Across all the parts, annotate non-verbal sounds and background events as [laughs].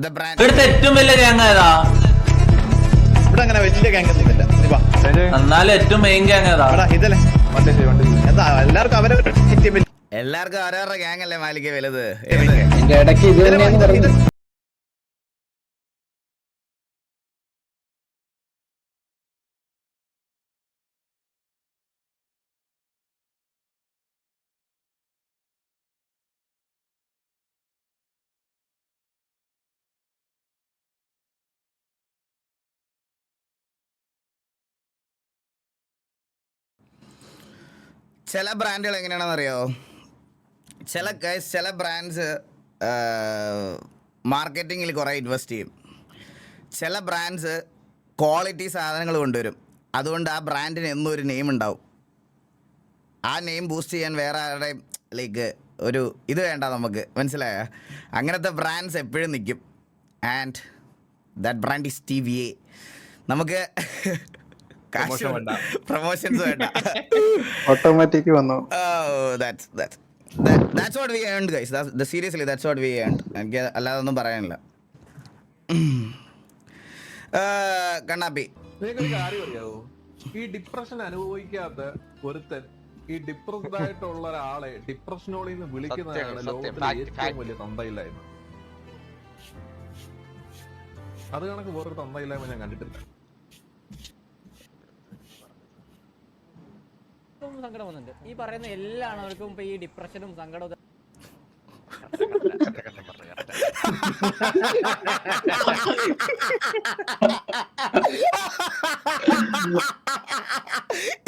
The brand ഇവിടുത്തെ ഏറ്റവും വലിയ ഗ്യാങ് ഏതാ? ഇവിടെ അങ്ങനെ വലിയ ഗ്യാങ് ഒന്നുമില്ല നീ വാ. എന്നാലും ഏറ്റവും മെയിൻ ഗ്യാങ് ഏതാ? ഇതല്ലേ? എന്താ എല്ലാവർക്കും അവരവരുടെ ഏറ്റവും എല്ലാവർക്കും അവരവരുടെ ഗ്യാങ് അല്ലേ മാലിക്ക വലുത്? ഇതിന്റെ ഇടയ്ക്ക് ഇത് ചില ബ്രാൻഡുകൾ എങ്ങനെയാണെന്ന് അറിയോ ചില ചില ബ്രാൻഡ്സ് മാർക്കറ്റിങ്ങിൽ കുറേ ഇൻവെസ്റ്റ് ചെയ്യും. ചില ബ്രാൻഡ്സ് ക്വാളിറ്റി സാധനങ്ങൾ കൊണ്ടുവരും. അതുകൊണ്ട് ആ ബ്രാൻഡിന് എന്നും ഒരു നെയിം ഉണ്ടാവും. ആ നെയിം ബൂസ്റ്റ് ചെയ്യാൻ വേറെ ആരുടെയും ലൈക്ക് ഒരു ഇത് വേണ്ട നമുക്ക്. മനസ്സിലായ? അങ്ങനത്തെ ബ്രാൻഡ്സ് എപ്പോഴും നിൽക്കും. And that brand is T V A നമുക്ക്. പ്രൊമോഷൻസ് വേണ്ട. [laughs] ഓട്ടോമാറ്റിക് വന്നു. That's that's that's that's we we guys seriously seriously, that's what we എനിക്ക് അല്ലാതെ ഒന്നും പറയാനില്ല. [clears throat] Uh, കണ്ണാപ്പി. ഈ ഡിപ്രഷൻ അനുഭവിക്കാത്ത ഒരുത്തൻ ഈ ഡിപ്രസ്ഡ് ആയിട്ടുള്ള ഒരാളെ ഡിപ്രഷനോളിൽ നിന്ന് വിളിക്കുന്നതാണ് സത്യം, ലോകത്തിലെ ഏറ്റവും. വലിയ തന്തയില്ലായ്മ. അത് കണക്ക് വേറൊരു തന്തയില്ലായ്മ ഞാൻ കണ്ടിട്ടില്ല. ഇപ്പം സങ്കടം വന്നിട്ടുണ്ട്. ഈ പറയുന്ന എല്ലാ അവർക്കും ഇപ്പൊ ഈ ഡിപ്രഷനും സങ്കടവും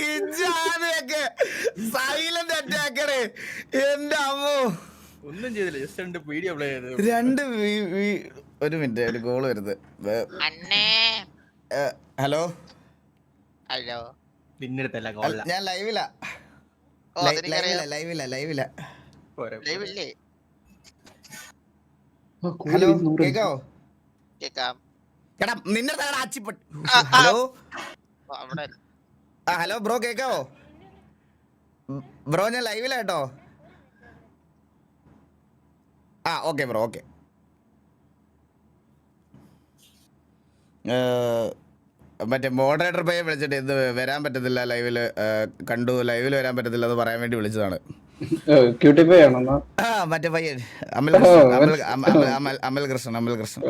ഇജാനൊക്കെ സൈലന്റ് അറ്റാക്കണേ എന്റെ അമ്മോ. ഒന്നും ചെയ്തില്ല ജസ്റ്റ് രണ്ട് വീഡിയോ പ്ലേ ചെയ്തത് രണ്ട് ഒരു മിനിറ്റ് ഒരു കോൾ വരുന്നത്. അണ്ണേ ഹലോ? ഹലോ. നിന്നെടുത്തല്ല ഞാൻ ലൈവിലാ. ഓ ലൈവില ലൈവില ലൈവില. ലൈവില്ലേ? ഹലോ കേക്കാവോ? കേക്കാം. എടാ നിന്നെ തകട അച്ചിപ്പട്ട്. ഹലോ? ആ ഹലോ ബ്രോ കേക്കാവോ? ബ്രോ ഞാൻ ലൈവില കേട്ടോ. ആ ഓക്കെ ബ്രോ ഓക്കെ. മറ്റേ മോഡറേറ്റർ പയ്യെ വിളിച്ചിട്ട് ഇത് വരാൻ പറ്റത്തില്ല ലൈവിൽ കണ്ടു ലൈവിൽ വരാൻ പറ്റത്തില്ല എന്ന് പറയാൻ വേണ്ടി വിളിച്ചതാണ്. മറ്റേ പയ്യൻ അമൽ കൃഷ്ണൻ അമൽ കൃഷ്ണൻ അമൽ കൃഷ്ണൻ.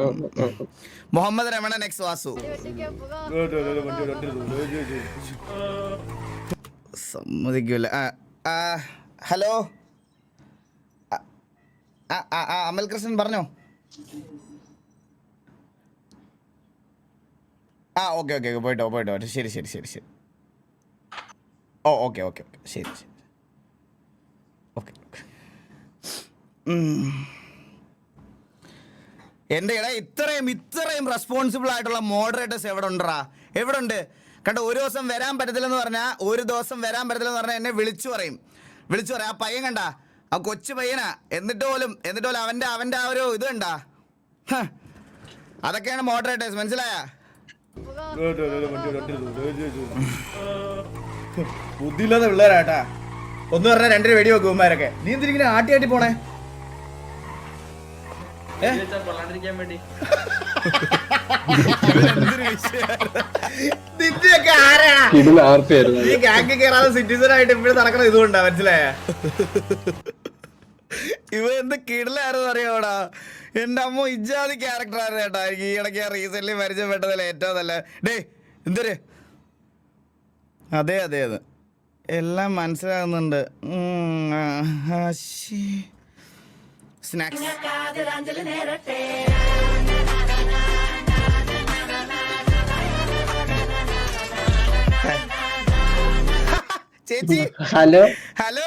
മുഹമ്മദ് രമണൻ എക്സ് വാസു. സമ്മതിക്കൂല. ഹലോ? അമൽ കൃഷ്ണൻ പറഞ്ഞോ? ആ ഓക്കെ ഓക്കെ പോയിട്ടോ പോയിട്ടോ ശരി ശരി ശരി ശരി. ഓ ഓക്കെ ഓക്കെ ഓക്കെ. ശരി ശരി ഓക്കെ എന്റെ ഇട ഇത്രയും ഇത്രയും റെസ്പോൺസിബിൾ ആയിട്ടുള്ള മോഡറേറ്റേഴ്സ് എവിടെ ഉണ്ടറാ എവിടെ ഉണ്ട് കണ്ടോ ഒരു ദിവസം വരാൻ പറ്റത്തില്ലെന്ന് പറഞ്ഞാൽ ഒരു ദിവസം വരാൻ പറ്റത്തില്ലെന്ന് പറഞ്ഞാൽ എന്നെ വിളിച്ചു പറയും. വിളിച്ചു പറയും ആ പയ്യൻ കണ്ട? ആ കൊച്ചു പയ്യനാ. എന്നിട്ട് പോലും എന്നിട്ട് പോലും അവന്റെ അവന്റെ ആ ഒരു ഇത് കണ്ടാ. അതൊക്കെയാണ് മോഡറേറ്റേഴ്സ് മനസ്സിലായ? ബുദ്ധിയില്ലാത്ത പിള്ളേരാട്ടാ. ഒന്ന് പറഞ്ഞാൽ രണ്ടര വെടി വെക്കും ഉമ്മാരൊക്കെ നീ എന്തിനെ ആട്ടി ആട്ടി പോണേ? നിന്റെയൊക്കെ ആയിരുന്നു ഈ ഗാങ് കേറാതെ സിറ്റിസൺ ആയിട്ട് ഇപ്പോഴും നടക്കണ ഇതുകൊണ്ടാ മനസ്സിലായ? ഇവ എന്ത് കിടലായിരുന്നു അറിയാവടാ? എന്റെ അമ്മ ഇജാതി ക്യാരക്ടർ ആയിരുന്നു കേട്ടാ. എനിക്ക് ഈ ഇടയ്ക്ക് റീസെന്റ് പരിചയപ്പെട്ടതിൽ ഏറ്റവും നല്ല ഡേ എന്തൊരു? അതെ അതെ അതെ. എല്ലാം മനസ്സിലാകുന്നുണ്ട്. സ്നാക്സ് [laughs] ചേച്ചി. ഹലോ? ഹലോ?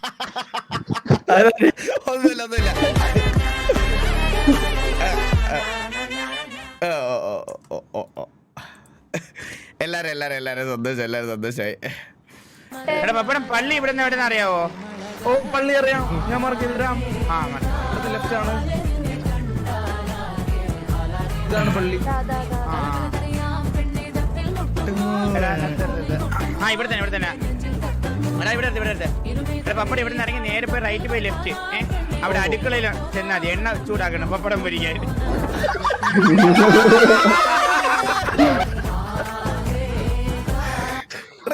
ഒന്നുമില്ല ഒന്നുമില്ല. എല്ലാരും എല്ലാരും എല്ലാരും സന്തോഷം എല്ലാരും സന്തോഷമായി എടാ പപ്പടം പള്ളി ഇവിടെ നിന്ന് എവിടെ അറിയാവോ? ഓ പള്ളി അറിയാം. ഞാൻ മറക്കില്ല ആ ലെഫ്റ്റ് ആണ്. ഇതാണ് പള്ളി. ആ. ഇവിടെ തന്നെ ഇവിടെ തന്നെ എടാ ഇവിടെ അടുത്ത്, ഇവിടെ പപ്പടം ഇവിടെ നിന്ന് ഇറങ്ങി നേരെ പോയി റൈറ്റ് പോയി ലെഫ്റ്റ് ഏ? അവിടെ അടുക്കളയിൽ ചെന്നാൽ മതി എണ്ണ ചൂടാക്കണം പപ്പടം പൊരിക്കാൻ.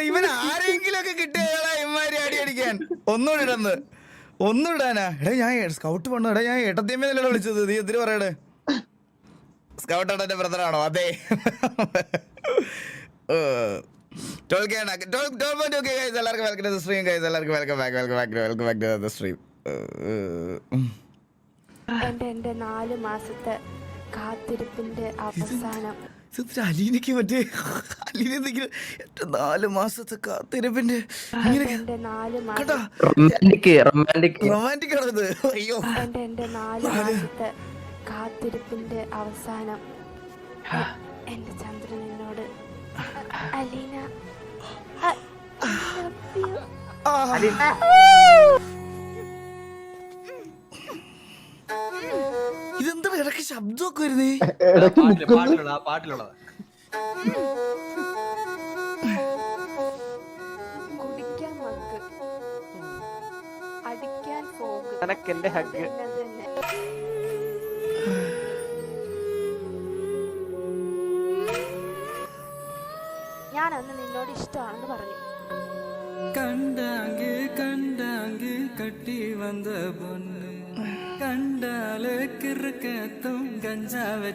ഇവൻ ആരെങ്കിലും ഒക്കെ കിട്ടിയതാ ഇമാരി അടി അടിക്കാൻ. ഒന്നുകൂടി ഇടന്ന്. ഒന്നും ഇടാനാ. എടാ ഞാൻ സ്കൗട്ട് പണു എടാ ഞാൻ ഏട്ടത്തിയമ്മ വിളിച്ചത്. നീ എന്തിനു പറയണേ? സ്കൗട്ട് എന്റെ ബ്രദറാണോ അതെ. എല്ലാവർക്കും വെൽക്കം ടു സ്ട്രീം ഗൈസ് എല്ലാവർക്കും welcome back welcome back welcome back to stream എന്റെ എന്റെ നാല് മാസത്തെ കാത്തിരിപ്പിന്റെ അവസാനം. അലീനയ്ക്ക് മറ്റേ അലീന എന്തെങ്കിലും നാല് മാസത്തെ കാത്തിരിപ്പിന്റെ റൊമാന്റിക് ആണത്. അയ്യോ. എന്റെ എന്റെ നാല് മാസത്തെ കാത്തിരിപ്പിന്റെ അവസാനം. എന്റെ Aleena I- I love you. ഇതെന്താ ഇടയ്ക്ക് ശബ്ദമൊക്കെ വരുന്നേ പാട്ടിലുള്ളതാ പാട്ടിലുള്ളതാ. കുടിക്കാൻ അടിക്കാൻ പോക്ക് നിനക്ക് എന്റെ ഹഗ്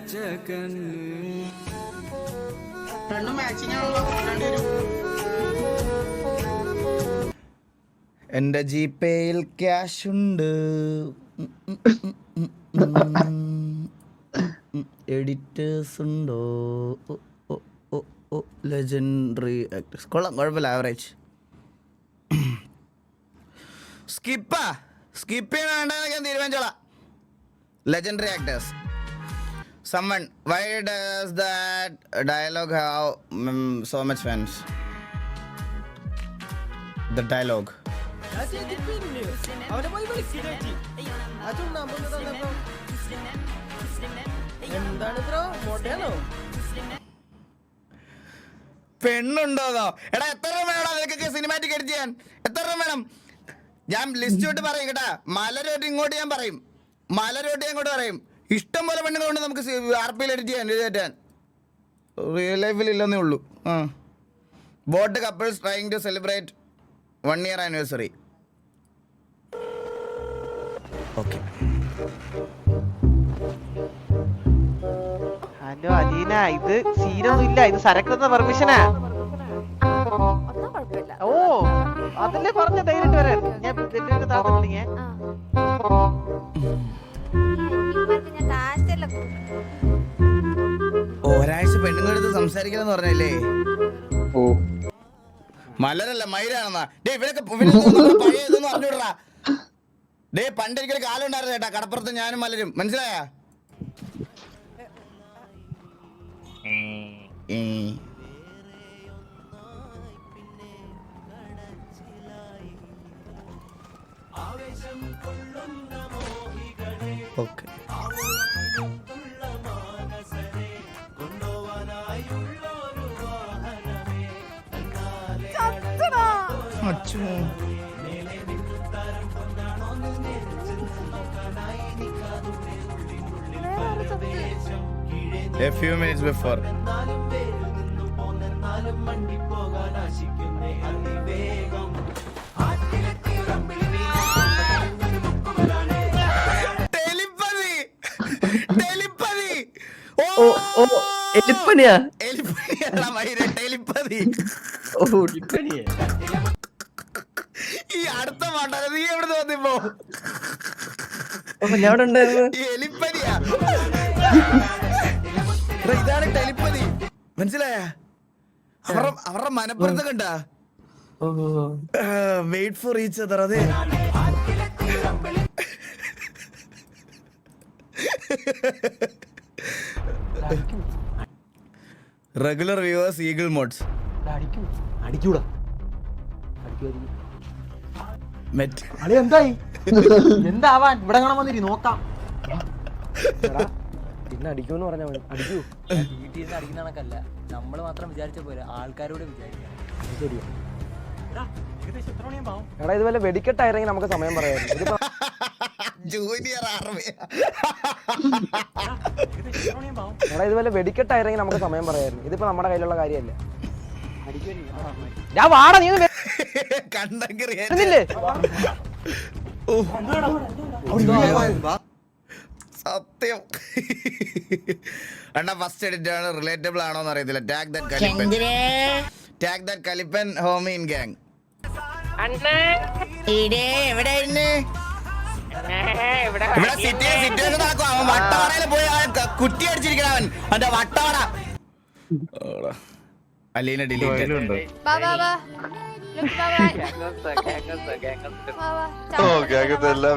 അടച്ച കണ്ണ്. എന്റെ ജിപേയിൽ ക്യാഷ് ഉണ്ട്. എഡിറ്റേഴ്സ് ഉണ്ടോ? ലെജൻഡറി ആക്ടേഴ്സ് കൊള്ളാം കുഴപ്പമില്ല ആവറേജ് സ്കിപ്പാ സ്കിപ്പ് ചെയ്യണ വേണ്ടെന്നൊക്കെ തീരുമാനിച്ചോളാം. Legendary actors summon does that dialogue have um, so much fans? The dialogue. പെണ്ണുണ്ടോന്നോ? എടാ എത്ര രൂപ വേണം നിനക്കൊക്കെ സിനിമാറ്റിക് എഡിറ്റ് ചെയ്യാൻ? എത്ര രൂപ വേണം? ഞാൻ ലിസ്റ്റ് തൊട്ട് പറയും കേട്ടാ. മലരോട്ട് ഇങ്ങോട്ട് ഞാൻ പറയും. മലരോട്ട് ഞാൻ ഇങ്ങോട്ട് പറയും. ഇഷ്ടം പോലെ പെണ്ണുങ്ങളുണ്ട് നമുക്ക് ആർ പിയിൽ എഡിറ്റ് ചെയ്യാൻ എഴുതി റിയൽ ലൈഫിൽ ഇല്ലെന്നേ ഉള്ളൂ. ആ. Boat couples trying to celebrate one year anniversary okay hello Aleena ഇത് സീനൊന്നും ഇല്ല ഇത് സരക്കുന്ന പെർമിഷനാ ഓ അതല്ലേ പറഞ്ഞ ധൈര്യം വരാൻ. ഞാൻ വലിയൊരു ഒരാഴ്ച പെണ്ണുങ്ങളെടുത്ത് സംസാരിക്കണം എന്ന് പറഞ്ഞല്ലേ? ഓ. മലരല്ല മയിലാണെന്നാ. ഡേ ഇവരൊക്കെ ഇവരൊക്കെ പഴയ ഇതൊന്നും അറിഞ്ഞൂടാ ഡേ പണ്ട് എനിക്കൊരു കാലം ഉണ്ടായിരുന്നു ചേട്ടാ? കടപ്പുറത്ത് ഞാനും മലരും. മനസ്സിലായ? Okay. A few minutes before. Telepathy! ഓ ഓ എലിപ്പനിയാ മയിലെ, telepathy. ഓ എലിപ്പനിയാ അടുത്ത പാട്ടാ നീ എവിടെ വന്നിപ്പോ? ഞാൻ ഇവിടെ ഉണ്ടായിരുന്നു? എലിപ്പനിയാ. എടാ, ഇതാണ് ടെലിപ്പതി മനസ്സിലായ? അവരുടെ അവരുടെ മനപ്പുറത്ത് കണ്ട ഓ വെയിറ്റ് ഫോർ ഈച്ച് അതെ. റെഗുലർ വ്യൂവേഴ്സ് ഈഗിൾ മോഡ്സ് അടിക്കൂടാ. അടിക്കുമായിരിക്കും. അളി എന്തായി? [laughs] എന്താവാൻ? ഇവിടെ കാണാൻ വന്നിരി നോക്കാം. പിന്നെ അടിക്കൂന്ന് പറഞ്ഞാ മതി. അടിക്കൂ. വീട്ടിൽ നിന്ന് അടിക്കുന്ന കണക്കല്ല നമ്മൾ മാത്രം വിചാരിച്ച പോലെ ആൾക്കാരോട് വിചാരിക്കാം. ശരിയാ. എടാ ഇത് വല്ല വെടിക്കെട്ടായിരുന്നെങ്കിൽ നമുക്ക് സമയം പറയാമായിരുന്നു ഇതിപ്പോ ജൂനിയർ ആർമി എടാ ഇത് വല്ല വെടിക്കെട്ടായിരുന്നെങ്കിൽ നമുക്ക് സമയം പറയായിരുന്നു. ഇതിപ്പോ നമ്മുടെ കയ്യിലുള്ള കാര്യമല്ല? ഞാൻ വാടാ നീ സത്യം. അണ്ണാ ഫസ്റ്റ് എഡിറ്റ് ആണ്. റിലേറ്റബിൾ ആണോ എന്ന് അറിയത്തില്ല ടാഗ് ദാറ്റ് കലിപ്പൻ ടാഗ് ദാറ്റ് കലിപ്പൻ ഹോമി ഇൻ ഗാങ് ഇവിടെ സിറ്റുവേഷൻ നടക്കും അവൻ വട്ടവടയിൽ പോയി കുറ്റി അടിച്ചിരിക്കണം അവൻ അവന്റെ വട്ടവട അലീന ഡിലീറ്റ് ലുക്ക് ഓ എല്ലാ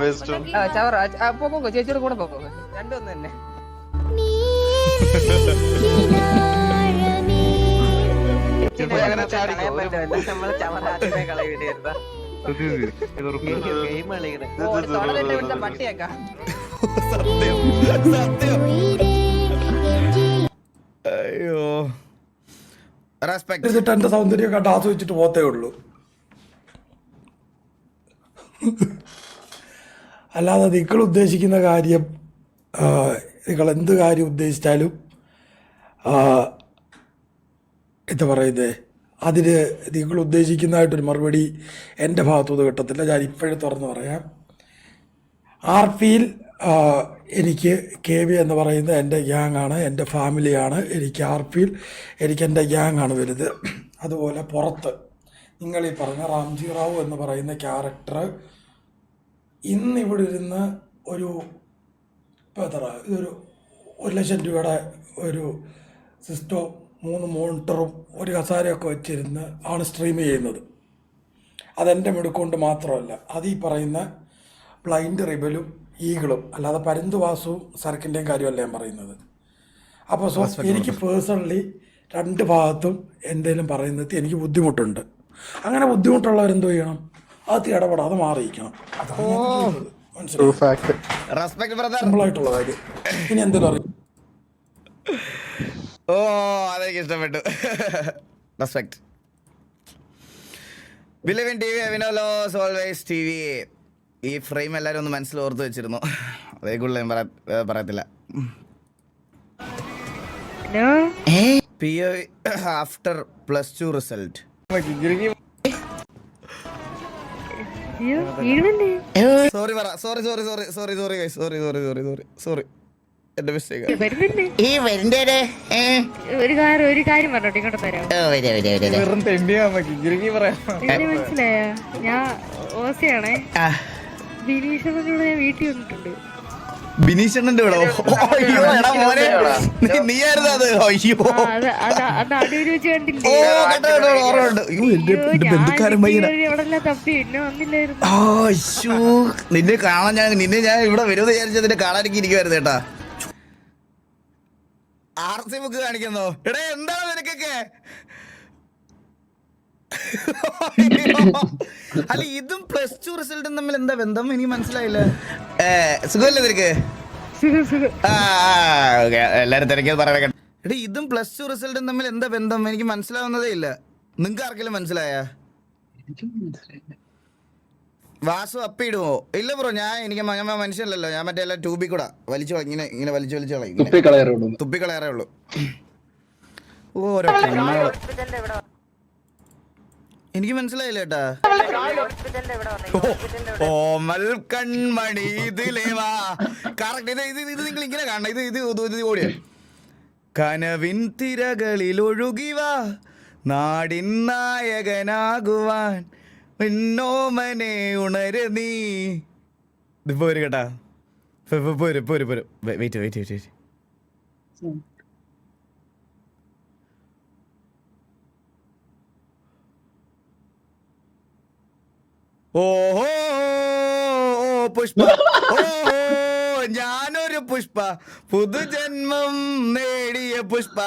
ഗെയിം കളിക്കണേ അയ്യോ. എന്നിട്ട് എന്റെ സൗന്ദര്യം കണ്ട് ആസ്വദിച്ചിട്ട് പോത്തേ ഉള്ളൂ. അല്ലാതെ നിങ്ങൾ ഉദ്ദേശിക്കുന്ന കാര്യം നിങ്ങൾ എന്ത് കാര്യം ഉദ്ദേശിച്ചാലും എന്താ പറയുന്നത് അതിന് നിങ്ങൾ ഉദ്ദേശിക്കുന്നതായിട്ടൊരു മറുപടി എന്റെ ഭാഗത്തുനിന്ന് കിട്ടത്തില്ല. ഞാൻ ഇപ്പോഴും തുറന്ന് പറയാം. ആർ പിയിൽ എനിക്ക് കെ വി എന്ന് പറയുന്ന എന്റെ ഗ്യാങ് ആണ് എന്റെ ഫാമിലിയാണ് എനിക്ക് ആർ പിയിൽ എനിക്ക് എന്റെ ഗ്യാങ് ആണ് വലുത്. അതുപോലെ പുറത്ത് നിങ്ങൾ ഈ പറഞ്ഞ റാംജി റാവു എന്ന് പറയുന്ന ക്യാരക്ടർ ഇന്നിവിടെ ഇരുന്ന് ഒരു ഇപ്പോൾ എത്ര ഇതൊരു ഒരു ലക്ഷം രൂപയുടെ ഒരു സിസ്റ്റോ മൂന്ന് മോണിറ്ററും ഒരു കസാരയൊക്കെ വെച്ചിരുന്ന് ആണ് സ്ട്രീം ചെയ്യുന്നത്. അതെന്റെ മിടുക്കൊണ്ട് മാത്രമല്ല അത് ഈ പറയുന്ന ബ്ലൈൻഡ് റിബലും ഈഗിളും അല്ലാതെ പരുന്തുവാസവും സർക്കിന്റെയും കാര്യമല്ല ഞാൻ പറയുന്നത്. അപ്പോൾ സോ എനിക്ക് പേഴ്സണലി രണ്ട് ഭാഗത്തും എന്തെങ്കിലും പറയുന്നത് എനിക്ക് ബുദ്ധിമുട്ടുണ്ട്. അങ്ങനെ ബുദ്ധിമുട്ടുള്ളവർ ബുദ്ധിമുട്ടുള്ളവരെന്തോ ചെയ്യണം? അത് ഇടപെടാതെ മാറിയിരിക്കണം സിമ്പിളായിട്ടുള്ള കാര്യം. ഇനി എന്തെങ്കിലും അറിയാം? ഓ അതെനിക്ക് ഇഷ്ടപ്പെട്ടു. റെസ്പെക്ട് ബിലിവിൻ ടി വി അവിനോലോസ് ഓൾവേസ് ടി വി ഈ ഫ്രെയിം എല്ലാവരും ഒന്ന് മനസ്സിൽ ഓർത്ത് വെച്ചിരുന്നു. അതേ കൂടുതൽ ഞാൻ പറയത്തില്ല. P O after plus two result sorry പറ sorry sorry sorry sorry sorry sorry sorry sorry sorry sorry എന്റെ മിസ്റ്റേക്ക് ഈ ഒരു കാര്യം ഒരു കാര്യം പറഞ്ഞോട്ടെ ഇങ്ങോട്ട് തരാം വെറും തെണ്ടിയാ ഗിരിങ്ങി പറയാം. മനസ്സിലായ? ഞാൻ ഓസിയാണേ. ബിനീഷനോട് ഞാൻ വീട്ടിൽ വന്നിട്ടുണ്ട്. ബിനീഷണ്ണന്റെ ഇവിടെ അയ്യോ എടാ മോനെ. നീ- നീയായിരുന്നു അത്. അയ്യോ. ഓ കേട്ടോ കേട്ടോ ഓർമ്മയുണ്ട്. അയ്യോ എന്റെ എന്റെ ബന്ധുക്കാരൻ പയ്യന. അയ്യോ. നിന്നെ കാണാൻ ഞാൻ നിന്നെ ഞാൻ ഇവിടെ വരുമെന്ന് വിചാരിച്ചത് നിന്നെ കാണാനൊക്കെ ഇരിക്കുവായിരുന്നു കേട്ടാ ആർ സി ബുക്ക് കാണിക്കുന്നോ? എടാ എന്താണ് നിനക്കൊക്കെ? [laughs] അല്ല ഇതും പ്ലസ് ടു റിസൾട്ടും തമ്മിൽ എന്താ ബന്ധം? എനിക്ക് മനസ്സിലായില്ല. സുഖമല്ലേ നിനക്ക്? എല്ലാരും തിരക്കിയത് പറയണ എടി ഇതും പ്ലസ് ടു റിസൾട്ടും തമ്മിൽ എന്താ ബന്ധം? എനിക്ക് മനസ്സിലാവുന്നതേ ഇല്ല. നിങ്ങൾക്ക് ആർക്കെങ്കിലും മനസ്സിലായ? വാസു അപ്പിടുമോ ഇല്ല ബ്രോ ഞാൻ എനിക്ക് മ- ഞാൻ മനുഷ്യനല്ലല്ലോ. ഞാൻ മറ്റേ എല്ലാം ട്യൂബിൽ കൂടെ. വലിച്ചു. ഇങ്ങനെ ഇങ്ങനെ വലിച്ചു വലിച്ചു കളയും. ഇങ്ങനെ. തുപ്പിക്കളയാറേ ഉള്ളൂ. ഓരോ. എനിക്ക് മനസ്സിലായില്ല ഓ ഓമൽ കൺമണി ഇതിലേവാ കറക്റ്റ് ഇത് ഇത് ഇത് നിങ്ങൾ ഇങ്ങനെ കാണണം. ഇത് ഇത് ഓടിയ. കനവിൻ തിരകളിൽ ഒഴുകി വാ. നാടിൻ നായകനാകുവാൻ പിന്നോമനെ ഉണര് നീ. ഇത് പോര് കേട്ടാ. പോര് പോര് പോര്. വെയിറ്റ് വെയിറ്റ് വെയിറ്റ് വെയിറ്റ് ഓഹോ ഓ പുഷ്പ. ഓഹോ ഞാനൊരു പുഷ്പ. പുതുജന്മം നേടിയ പുഷ്പ.